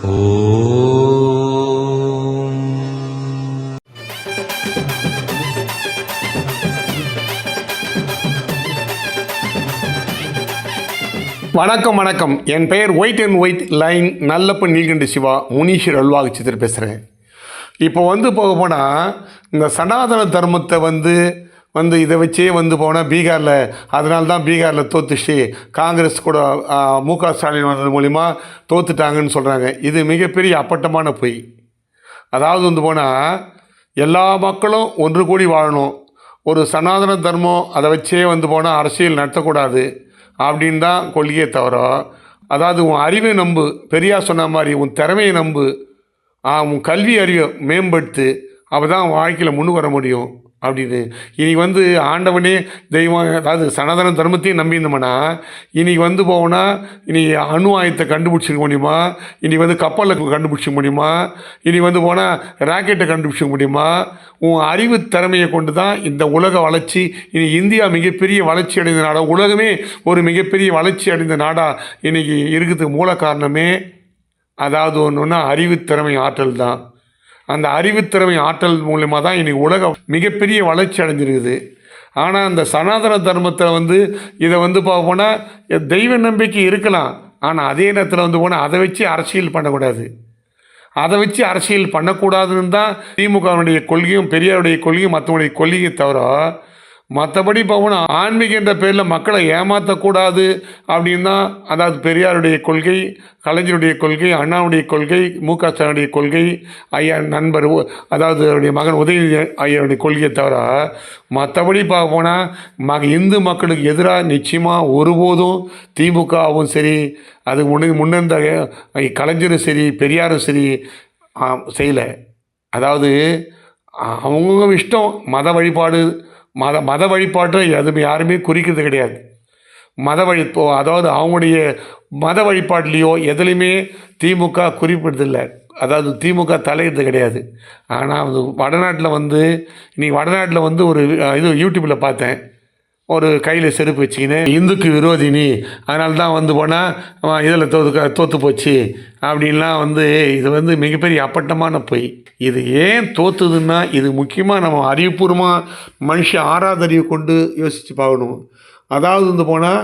வணக்கம் வணக்கம். என் பெயர் white and white line Nallappa Neelkandu Siva Muneeswar அல்வாக சித்திர பேசுகிறேன். இப்போ வந்து போக போனால் இந்த சனாதன தர்மத்தை வந்து வந்து இதை வச்சே வந்து போனால் பீகாரில் அதனால தான் பீகாரில் தோத்துச்சு. காங்கிரஸ் கூட மு க ஸ்டாலின் வந்தது மூலிமா தோத்துட்டாங்கன்னு சொல்கிறாங்க இது மிகப்பெரிய அப்பட்டமான பொய். அதாவது வந்து போனால் எல்லா மக்களும் ஒன்று கூடி வாழணும். ஒரு சனாதன தர்மம் அதை வச்சே வந்து போனால் அரசியல் நடத்தக்கூடாது அப்படின்னு தான் கொள்கையை தவிர அதாவது உன் அறிவை நம்பு. பெரியார் சொன்ன மாதிரி உன் திறமையை நம்பு. உன் கல்வி அறிவை மேம்படுத்து. அப்போ தான் வாழ்க்கையில் முன்னு வர முடியும். அப்படின்னு இன்னைக்கு வந்து ஆண்டவனே தெய்வம் அதாவது சனாதன தர்மத்தையும் நம்பியிருந்தோம்னா இன்னைக்கு வந்து போனால் இனி அணு ஆயத்தை கண்டுபிடிச்சிக்க முடியுமா? இன்றைக்கி வந்து கப்பலில் கண்டுபிடிச்சிக்க முடியுமா? இனி வந்து போனால் ராக்கெட்டை கண்டுபிடிச்சிக்க முடியுமா? உன் அறிவு திறமையை கொண்டு தான் இந்த உலக வளர்ச்சி இனி இந்தியா மிகப்பெரிய வளர்ச்சி அடைந்த நாடா உலகமே ஒரு மிகப்பெரிய வளர்ச்சி அடைந்த நாடாக இன்றைக்கி இருக்கிறதுக்கு மூல காரணமே அதாவது ஒன்றுன்னா அறிவுத்திறமை ஆற்றல் தான். அந்த அறிவுத்திறமை ஆற்றல் மூலிமா தான் இன்றைக்கி உலகம் மிகப்பெரிய வளர்ச்சி அடைஞ்சிருக்குது. ஆனால் அந்த சனாதன தர்மத்தில் வந்து இதை வந்து பார்க்க போனால் தெய்வ நம்பிக்கை இருக்கலாம். ஆனால் அதே நேரத்தில் வந்து போனால் அதை வச்சு அரசியல் பண்ணக்கூடாது. அதை வச்சு அரசியல் பண்ணக்கூடாதுன்னு தான் திமுகவினுடைய கொள்கையும் பெரியாருடைய கொள்கையும் மற்றவங்களுடைய கொள்கையை தவிர மற்றபடி போகணும் ஆன்மீக என்ற பேரில் மக்களை ஏமாற்றக்கூடாது அப்படின்னா தான் அதாவது பெரியாருடைய கொள்கை கலைஞருடைய கொள்கை அண்ணாவுடைய கொள்கை மு க ஸ்டாலினுடைய கொள்கை ஐயா நண்பர் அதாவது அவருடைய மகன் உதயநிதி ஐயாவுடைய கொள்கையை தவிர மற்றபடி பார்க்க போனால் மக இந்து மக்களுக்கு எதிராக நிச்சயமாக ஒருபோதும் திமுகவும் சரி அது முன்ன முன்னிருந்த ஐ- கலைஞரும் சரி பெரியாரும் சரி செய்யலை. அதாவது அவங்கவுங்க இஷ்டம் மத வழிபாடு மத மத வழிபாட்டை எதுவுமே யாருமே குறிக்கிறது கிடையாது. மத வழி அதாவது அவங்களுடைய மத வழிபாட்லேயோ எதுலேயுமே திமுக குறிப்பிடுறதில்லை. அதாவது திமுக தலையிடுறது கிடையாது. ஆனால் அது வடநாட்டில் வந்து இன்றைக்கி வடநாட்டில் வந்து ஒரு இது யூடியூப்பில் பார்த்தேன். ஒரு கையில் செருப்பு வச்சுக்கின்னு இந்துக்கு விரோதினி அதனால தான் வந்து போனால் இதில் தோத்து தோற்று போச்சு. அப்படின்லாம் வந்து இது வந்து மிகப்பெரிய அப்பட்டமான பொய். இது ஏன் தோத்துதுன்னா இது முக்கியமாக நம்ம அறிவுபூர்வமாக மனுஷ ஆறாதறிவு கொண்டு யோசித்து பார்க்கணும். அதாவது வந்து போனால்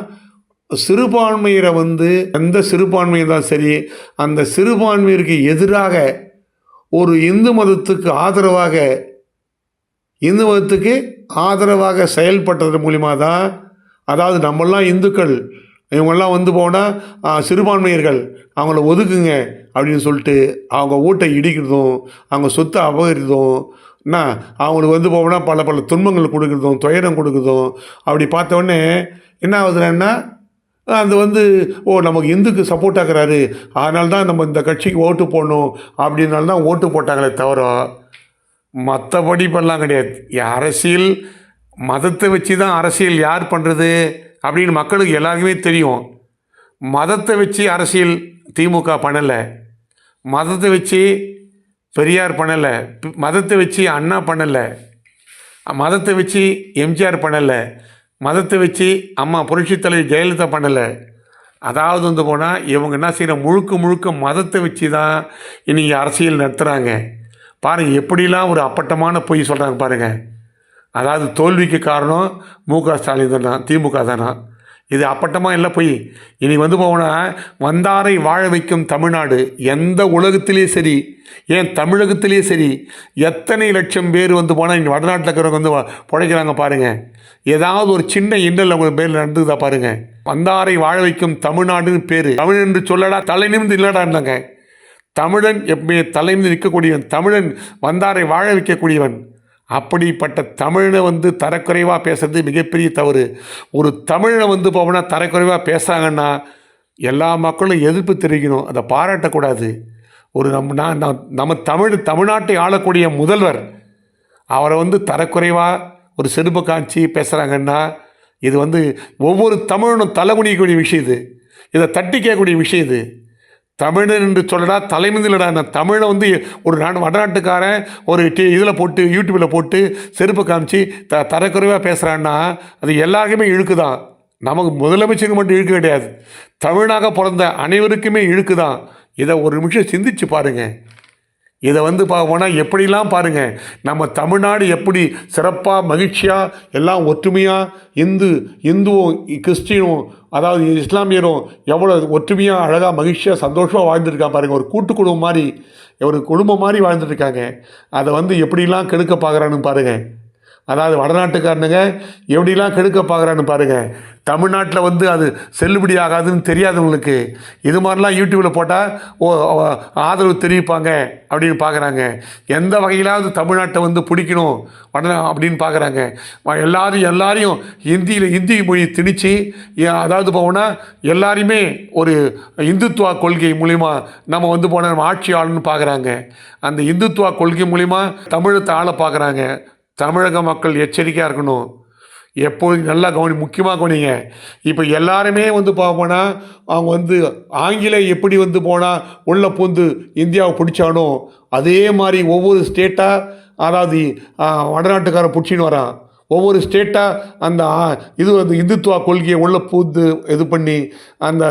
சிறுபான்மையரை வந்து எந்த சிறுபான்மையும் தான் சரி அந்த சிறுபான்மையருக்கு எதிராக ஒரு இந்து மதத்துக்கு ஆதரவாக இந்து மதத்துக்கு ஆதரவாக செயல்பட்டது மூலிமா தான் அதாவது நம்மெல்லாம் இந்துக்கள் இவங்கெல்லாம் வந்து போனால் சிறுபான்மையர்கள் அவங்கள ஒதுக்குங்க அப்படின்னு சொல்லிட்டு அவங்க வீட்டை இடிக்கிறதும் அவங்க சொத்தை அபகரிக்கிறதும் என்ன அவங்களுக்கு வந்து போனா பல பல துன்பங்கள் கொடுக்குறதும் துயரம் கொடுக்குறதும் அப்படி பார்த்தோடனே என்ன ஆகுதுன்னா அது வந்து ஓ நமக்கு இந்துக்கு சப்போர்ட் ஆகிறாரு அதனால தான் நம்ம இந்த கட்சிக்கு ஓட்டு போடணும் அப்படின்னால தான் ஓட்டு போட்டாங்களே தவிர மற்றபடி பண்ணலாம் கிடையாது. அரசியல் மதத்தை வச்சு தான் அரசியல் யார் பண்ணுறது அப்படின்னு மக்களுக்கு எல்லாருக்குமே தெரியும். மதத்தை வச்சு அரசியல் திமுக பண்ணலை. மதத்தை வச்சு பெரியார் பண்ணலை. மதத்தை வச்சு அண்ணா பண்ணலை. மதத்தை வச்சு எம்ஜிஆர் பண்ணலை. மதத்தை வச்சு அம்மா புரட்சித் தலைவி ஜெயலலிதா பண்ணலை. அதாவது வந்து போனால் இவங்க என்ன செய்கிற முழுக்க முழுக்க மதத்தை வச்சு தான் இன்றைக்கி அரசியல் நடத்துகிறாங்க பாருங்கள் எப்படிலாம் ஒரு அப்பட்டமான பொய் சொல்கிறாங்க பாருங்கள் அதாவது தோல்விக்கு காரணம் மு க ஸ்டாலின் தான் திமுக தானா. இது அப்பட்டமாக இல்லை பொய். இனி வந்து போனால் வந்தாரை வாழ வைக்கும் தமிழ்நாடு எந்த உலகத்திலேயே சரி ஏன் தமிழகத்திலேயே சரி எத்தனை லட்சம் பேர் வந்து போனால் இங்கே வடநாட்டில் இருக்கிறவங்க வந்து புழைக்கிறாங்க பிழைக்கிறாங்க பாருங்கள் ஏதாவது ஒரு சின்ன இன்னல் அவங்க பேரில் நடந்துதா பாருங்கள் வந்தாரை வாழ வைக்கும் தமிழ்நாடுன்னு பேர். தமிழ் என்று சொல்லடா தலை நிமிந்து இல்லடா இருந்தாங்க தமிழன் எப்பவுமே தலைந்து நிற்கக்கூடியவன். தமிழன் வந்தாரை வாழ வைக்கக்கூடியவன். அப்படிப்பட்ட தமிழனை வந்து தரக்குறைவாக பேசுறது மிகப்பெரிய தவறு. ஒரு தமிழனை வந்து போவோம்னா தரக்குறைவாக பேசுகிறாங்கன்னா எல்லா மக்களும் எதிர்ப்பு தெரிவிக்கணும். அதை பாராட்டக்கூடாது. ஒரு நம்ம நான் நான் நம்ம தமிழ் தமிழ்நாட்டை ஆளக்கூடிய முதல்வர் அவரை வந்து தரக்குறைவாக ஒரு செருப்பு காட்சி பேசுகிறாங்கன்னா இது வந்து ஒவ்வொரு தமிழனும் தலைகுனியக்கூடிய விஷயம் இது. இதை தட்டி கேட்கக்கூடிய விஷயம் இது. தமிழன் என்று சொல்லடா தலைமுதிலடா. அந்த தமிழை வந்து ஒரு நான் வடநாட்டுக்காரன் ஒரு டி இதில் போட்டு யூடியூப்பில் போட்டு செருப்பு காமிச்சு த தரக்குறைவாக பேசுகிறான்னா அது எல்லாருக்குமே இழுக்குதான். நமக்கு முதலமைச்சருக்கு மட்டும் இழுக்கு கிடையாது. தமிழாக பிறந்த அனைவருக்குமே இழுக்குதான். இதை ஒரு நிமிஷம் சிந்திச்சு பாருங்கள் இதை வந்து பார்ப்போம்னா எப்படிலாம் பாருங்கள் நம்ம தமிழ்நாடு எப்படி சிறப்பாக மகிழ்ச்சியாக எல்லாம் ஒற்றுமையாக இந்து இந்துவும் கிறிஸ்டினும் அதாவது இஸ்லாமியரும் எவ்வளோ ஒற்றுமையாக அழகாக மகிழ்ச்சியாக சந்தோஷமாக வாழ்ந்துருக்கா பாருங்கள் ஒரு கூட்டு குடும்பம் மாதிரி ஒரு குடும்பம் மாதிரி வாழ்ந்துட்டுருக்காங்க அதை வந்து எப்படிலாம் கெடுக்க பார்க்குறான்னு பாருங்கள் அதாவது வடநாட்டுக்காரனுங்க எப்படிலாம் கெடுக்க பார்க்குறான்னு பாருங்கள் தமிழ்நாட்டில் வந்து அது செல்லுபடி ஆகாதுன்னு தெரியாதவங்களுக்கு இது மாதிரிலாம் யூடியூப்பில் போட்டால் ஓ ஆதரவு தெரிவிப்பாங்க அப்படின்னு பார்க்குறாங்க. எந்த வகையிலாவது தமிழ்நாட்டை வந்து பிடிக்கணும் வட அப்படின்னு பார்க்குறாங்க. எல்லாரும் எல்லாரையும் ஹிந்தியில் ஹிந்தி மொழி திணிச்சு அதாவது போவோம்னா எல்லாரையுமே ஒரு இந்துத்துவா கொள்கை மூலிமா நம்ம வந்து போனால் நம்ம ஆட்சி ஆளுன்னு பார்க்குறாங்க. அந்த இந்துத்துவா கொள்கை மூலிமா தமிழத்தை ஆளை பார்க்குறாங்க. தமிழக மக்கள் எச்சரிக்கையாக இருக்கணும். எப்போதும் நல்லா கவனி முக்கியமாக கவனிங்க. இப்போ எல்லாருமே வந்து பார்ப்போன்னா அவங்க வந்து ஆங்கிலம் எப்படி வந்து போனால் உள்ளே பூந்து இந்தியாவை பிடிச்சானோ அதே மாதிரி ஒவ்வொரு ஸ்டேட்டாக அதாவது வடநாட்டுக்காரன் பிடிச்சின்னு வரான். ஒவ்வொரு ஸ்டேட்டாக அந்த இது வந்து இந்துத்துவா கொள்கையை உள்ளே பூந்து இது பண்ணி அந்த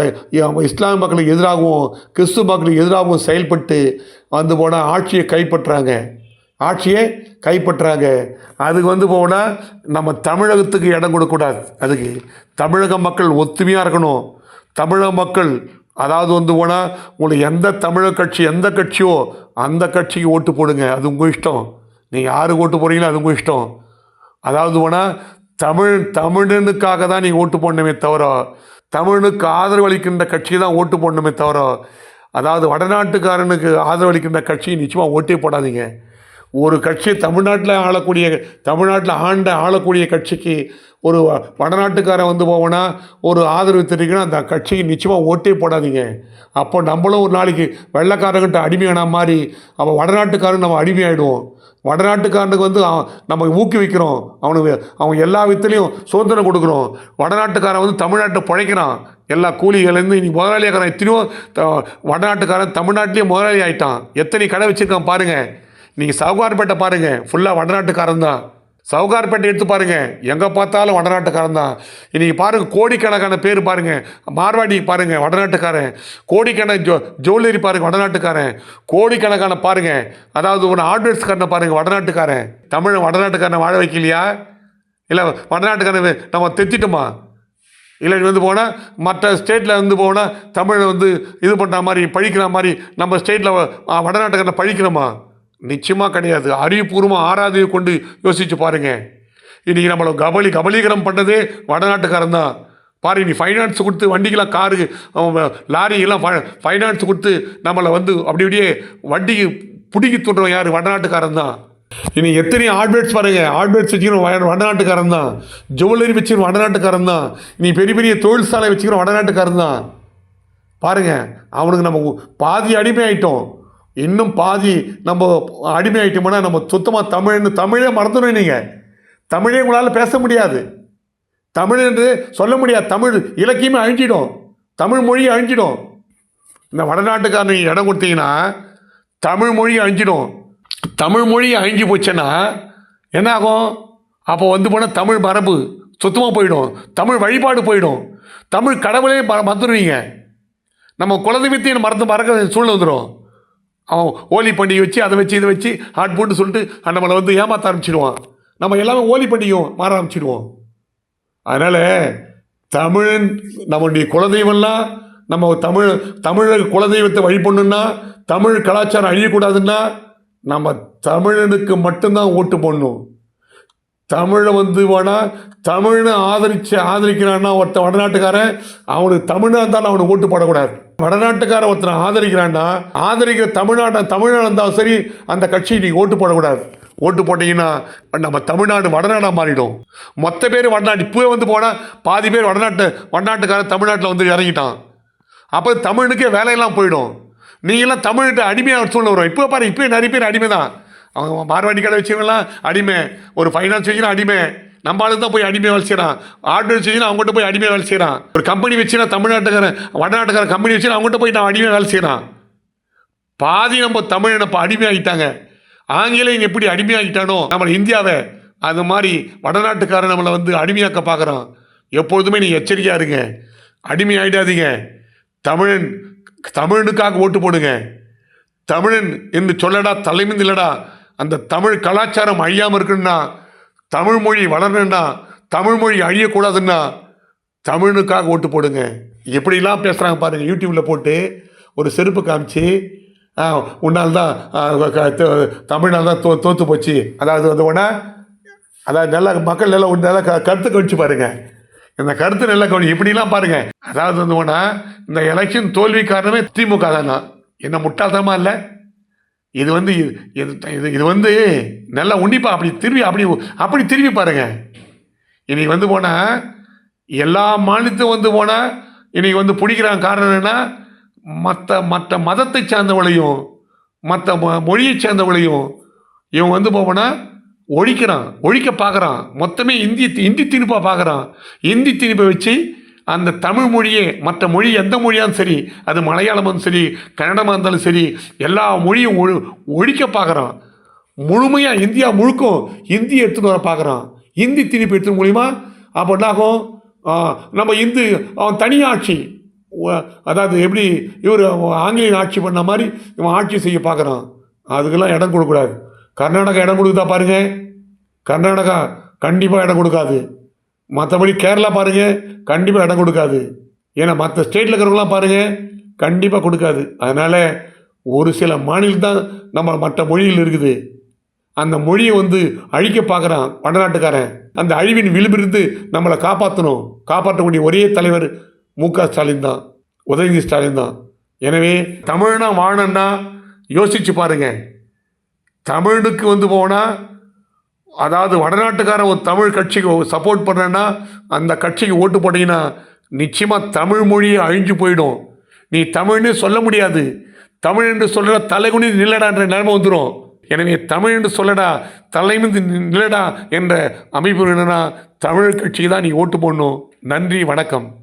இஸ்லாம் மக்களுக்கு எதிராகவும் கிறிஸ்துவ மக்களுக்கு எதிராகவும் செயல்பட்டு வந்து போனால் ஆட்சியை கைப்பற்றுறாங்க ஆட்சியை கைப்பற்றாங்க. அதுக்கு வந்து போனால் நம்ம தமிழகத்துக்கு இடம் கொடுக்கக்கூடாது. அதுக்கு தமிழக மக்கள் ஒத்துமையாக இருக்கணும். தமிழக மக்கள் அதாவது வந்து போனால் உங்களுக்கு எந்த தமிழக கட்சி எந்த கட்சியோ அந்த கட்சிக்கு ஓட்டு போடுங்க. அது உங்கள் இஷ்டம். நீங்கள் யாருக்கு ஓட்டு போகிறீங்களோ அது உங்கள் இஷ்டம். அதாவது போனால் தமிழ் தமிழனுக்காக தான் நீங்கள் ஓட்டு போடணுமே தவிர தமிழனுக்கு ஆதரவளிக்கின்ற கட்சி தான் ஓட்டு போடணுமே தவிர அதாவது வடநாட்டுக்காரனுக்கு ஆதரவளிக்கின்ற கட்சி நிச்சயமாக ஓட்டே போடாதீங்க. ஒரு கட்சி தமிழ்நாட்டில் ஆளக்கூடிய தமிழ்நாட்டில் ஆண்ட ஆளக்கூடிய கட்சிக்கு ஒரு வடநாட்டுக்காரன் வந்து போவோன்னா ஒரு ஆதரவு தெரிவிக்கணும் அந்த கட்சிக்கு நிச்சயமாக ஓட்டே போடாதீங்க. அப்போ நம்மளும் ஒரு நாளைக்கு வெள்ளக்காரங்கிட்ட அடிமையான மாதிரி அப்போ வடநாட்டுக்காரன் நம்ம அடிமையாயிடுவோம். வடநாட்டுக்காரனுக்கு வந்து நம்ம ஊக்குவிக்கிறோம். அவனுக்கு அவன் எல்லா வித்துலேயும் சுதந்திரம் கொடுக்குறோம். வடநாட்டுக்காரன் வந்து தமிழ்நாட்டை பிழைக்கிறான். எல்லா கூலிகள்லேருந்து இன்னைக்கு முதலாளியாக்காரன் எத்தனையோ வடநாட்டுக்காரன் தமிழ்நாட்டிலேயே முதலாளி ஆகிட்டான் எத்தனை கடை வச்சுருக்கான் பாருங்கள் நீங்கள் சவுகார்பேட்டை பாருங்கள் ஃபுல்லாக வடநாட்டுக்காரன் தான் சவுகார்பேட்டை எடுத்து பாருங்கள் எங்கே பார்த்தாலும் வடநாட்டுக்காரன் தான் இன்றைக்கி பாருங்கள் கோடிக்கணக்கான பேர் பாருங்கள் மார்வாடி பாருங்கள் வடநாட்டுக்காரன். கோடிக்கணக்கான ஜோ ஜுவல்லரி பாருங்கள் வடநாட்டுக்காரன். கோடிக்கணக்கான பாருங்கள் அதாவது ஒரு ஆர்டினர்ஸ்காரனை பாருங்கள் வடநாட்டுக்காரன். தமிழ் வடநாட்டுக்காரனை வாழ வைக்கலையா? இல்லை வடநாட்டுக்காரன் நம்ம தெத்திட்டோமா இல்லை வந்து போனால் மற்ற ஸ்டேட்டில் வந்து போனால் தமிழை வந்து இது பண்ணுற மாதிரி பழிக்கிற மாதிரி நம்ம ஸ்டேட்டில் வடநாட்டுக்காரனை பழிக்கிறோமா நிச்சயமாக கிடையாது. அறிவுபூர்வமாக ஆராய்ச்சியை கொண்டு யோசிச்சு பாருங்கள் இன்றைக்கி நம்மளை கபலி கபலீகரம் பண்ணதே வடநாட்டுக்காரன் தான். பாரு நீ ஃபைனான்ஸ் கொடுத்து வண்டிக்கெலாம் காரு லாரி எல்லாம் ஃபைனான்ஸ் கொடுத்து நம்மளை வந்து அப்படி அப்படியே வண்டிக்கு பிடிக்கி தூண்டுறோம் யார்? வடநாட்டுக்காரன் தான். இனி எத்தனை ஆட்பேட்ஸ் பாருங்க. ஆட்பேட்ஸ் வச்சுக்கணும் வடநாட்டுக்காரன் தான். ஜுவல்லரி வச்சுக்கணும் வடநாட்டுக்காரன் தான். இனி பெரிய பெரிய தொழில் சாலை வச்சுக்கிறோம் வடநாட்டுக்காரன் தான். பாருங்க அவனுக்கு நம்ம பாதி அடிமை ஆயிட்டோம் இன்னும் பாதி நம்ம அடிமை ஆகிட்டோம்னா நம்ம சுத்தமாக தமிழ்னு தமிழே மறந்துடும் நீங்கள் தமிழே உங்களால் பேச முடியாது. தமிழ் என்று சொல்ல முடியாது. தமிழ் இலக்கியமே அழிஞ்சிடும். தமிழ் மொழி அழிஞ்சிடும். இந்த வடநாட்டுக்காரனுக்கு இடம் கொடுத்தீங்கன்னா தமிழ் மொழி அழிஞ்சிடும். தமிழ் மொழி அழிஞ்சு போச்சுன்னா என்ன ஆகும்? அப்போ வந்து போனால் தமிழ் மரபு சுத்தமாக போயிடும். தமிழ் வழிபாடு போயிடும். தமிழ் கடவுளே மறந்துடுவீங்க நம்ம குலதெய்வத்தையும் மறந்து மறக்க சூழ்நிலை வந்துடும் அவன் ஓலி பண்டிகை வச்சு அதை வச்சு இதை வச்சு ஹாட் போட்டு சொல்லிட்டு நம்மளை வந்து ஏமாற்ற ஆரம்பிச்சிடுவான். நம்ம எல்லாமே ஓலி பண்டிகையும் மாற ஆரம்பிச்சிடுவோம். அதனால் தமிழன் நம்மளுடைய குலதெய்வம்லாம் நம்ம தமிழ் தமிழர் குலதெய்வத்தை வழிபடணுன்னா தமிழ் கலாச்சாரம் அழியக்கூடாதுன்னா நம்ம தமிழனுக்கு மட்டும்தான் ஓட்டு போடணும். தமிழை வந்து வேணா தமிழை ஆதரிச்சு ஆதரிக்கிறான்னா ஒருத்தன் வடநாட்டுக்காரன் அவனுக்கு தமிழாக இருந்தாலும் அவனுக்கு ஓட்டு போடக்கூடாது. வடநாட்டுக்காரன் ஒருத்தனை ஆதரிக்கிறான்னா ஆதரிக்கிற தமிழ்நாட்டை தமிழ்நாடு இருந்தாலும் சரி அந்த கட்சி நீ ஓட்டு போடக்கூடாது. ஓட்டு போட்டீங்கன்னா நம்ம தமிழ்நாடு வடநாடாக மாறிடும். மொத்த பேர் வடநாட்டு இப்போவே வந்து போனால் பாதி பேர் வடநாட்டு வடநாட்டுக்காரன் தமிழ்நாட்டில் வந்து இறங்கிட்டான். அப்போ தமிழுக்கே வேலையெல்லாம் போயிடும். நீங்களாம் தமிழ்கிட்ட அடிமையாக சூழ்நிலை வரும் இப்போ பாரு இப்போ நிறைய பேர் அடிமை தான் அவங்க மார்வாடி கடை வச்சவங்களாம் அடிமை. ஒரு ஃபைனான்ஸ் வச்சுனா அடிமை. நம்ம தான் போய் அடிமை வேலை செய்கிறான் ஆர்டர் வச்சுன்னா அவங்ககிட்ட போய் அடிமை வேலை செய்கிறான் ஒரு கம்பெனி வச்சுனா தமிழ்நாட்டுக்காரன் வடநாட்டுக்காரன் கம்பெனி வச்சுனா அவங்ககிட்ட போய் நான் அடிமை வேலை செய்கிறான் பாதி நம்ம தமிழ் நம்ம அடிமையாகிட்டாங்க இங்கே எப்படி அடிமையாகிட்டானோ நம்ம இந்தியாவை அது மாதிரி வடநாட்டுக்காரன் நம்மளை வந்து அடிமையாக்க பார்க்குறான் எப்பொழுதுமே நீங்கள் எச்சரிக்கையாக இருங்க. அடிமை ஆகிடாதீங்க தமிழன் தமிழனுக்காக ஓட்டு போடுங்க. தமிழன் என்று சொல்லடா தலைமிந்தில்லடா அந்த தமிழ் கலாச்சாரம் அழியாமல் இருக்குன்னா தமிழ் மொழி வளரணுன்னா தமிழ் மொழி அழியக்கூடாதுன்னா தமிழுக்காக ஓட்டு போடுங்க. எப்படிலாம் பேசுகிறாங்க பாருங்கள் யூடியூப்பில் போட்டு ஒரு செருப்பு காமிச்சு உன்னால் தான் க- தமிழ்நாள் தான் தோ தோற்று போச்சு. அதாவது வந்து உடனே அதாவது நல்லா மக்கள் நல்லா ஒரு நல்லா க- கருத்து கழிச்சு பாருங்க. இந்த கருத்து நல்லா கவனி இப்படிலாம் பாருங்க. அதாவது வந்து உடனே இந்த எலெக்ஷன் தோல்வி காரணமே திமுக தானா என்ன முட்டாள்தனமா இல்லை? இது வந்து இது இது- இது வந்து நல்லா உன்னிப்பாக அப்படி திரும்பி அப்படி அப்படி திரும்பி பாருங்கள் இன்றைக்கி வந்து போனால் எல்லா மாநிலத்தும் வந்து போனால் இன்றைக்கி வந்து பிடிக்கிறான் காரணம் என்னென்னா மற்ற மற்ற மதத்தை சார்ந்தவளையும் மற்ற மொ- மொழியை சேர்ந்தவளையும் இவன் வந்து போனால் ஒழிக்கிறான் ஒழிக்க பார்க்குறான் மொத்தமே இந்தி இந்தி திணிப்பாக பார்க்குறான் இந்தி திணிப்பை வச்சு அந்த தமிழ் மொழியே மற்ற மொழி எந்த மொழியாலும் சரி அது மலையாளமும் சரி கன்னடமாக இருந்தாலும் சரி எல்லா மொழியும் ஒழு ஒழிக்க பார்க்குறான் முழுமையாக இந்தியா முழுக்கும் ஹிந்தி எடுத்துன்னு வர பார்க்குறான் ஹிந்தி திணிப்பு எடுத்து மூலிமா அப்போ என்னாகும் நம்ம இந்து அவன் தனியாட்சி ஆட்சி. அதாவது எப்படி இவர் ஆங்கிலேயன் ஆட்சி பண்ண மாதிரி இவன் ஆட்சி செய்ய பார்க்குறான் அதுக்கெல்லாம் இடம் கொடுக்கக்கூடாது. கர்நாடகா இடம் கொடுக்குதா பாருங்கள் கர்நாடகா கண்டிப்பாக இடம் கொடுக்காது. மற்றபடி கேரளா பாருங்கள் கண்டிப்பாக இடம் கொடுக்காது. ஏன்னா மற்ற ஸ்டேட்டில் இருக்கிறவங்களாம் பாருங்கள் கண்டிப்பாக கொடுக்காது. அதனால் ஒரு சில மாநிலம் தான் நம்ம மற்ற மொழியில் இருக்குது. அந்த மொழியை வந்து அழிக்க பார்க்குறான் வடநாட்டுக்காரன். அந்த அழிவின் விளிம்பிருந்து நம்மளை காப்பாற்றணும் காப்பாற்றக்கூடிய ஒரே தலைவர் மு க ஸ்டாலின் தான். உதயநிதி ஸ்டாலின் தான். எனவே தமிழ்னா வாழணும்னா யோசிச்சு பாருங்கள் தமிழுக்கு வந்து போனால் அதாவது வடநாட்டுக்காரன் ஒரு தமிழ் கட்சிக்கு சப்போர்ட் பண்ணுறேன்னா அந்த கட்சிக்கு ஓட்டு போட்டீங்கன்னா நிச்சயமாக தமிழ் மொழியை அழிஞ்சு போயிடும். நீ தமிழ்னு சொல்ல முடியாது. தமிழ் என்று சொல்ல தலைகுனி நில்லடான்ற நிலைமை வந்துடும் எனவே தமிழ் என்று சொல்லடா தலைமிந்து நில்லடா என்ற அமைப்பு என்னன்னா தமிழ் கட்சிக்கு தான் நீ ஓட்டு போடணும். நன்றி வணக்கம்.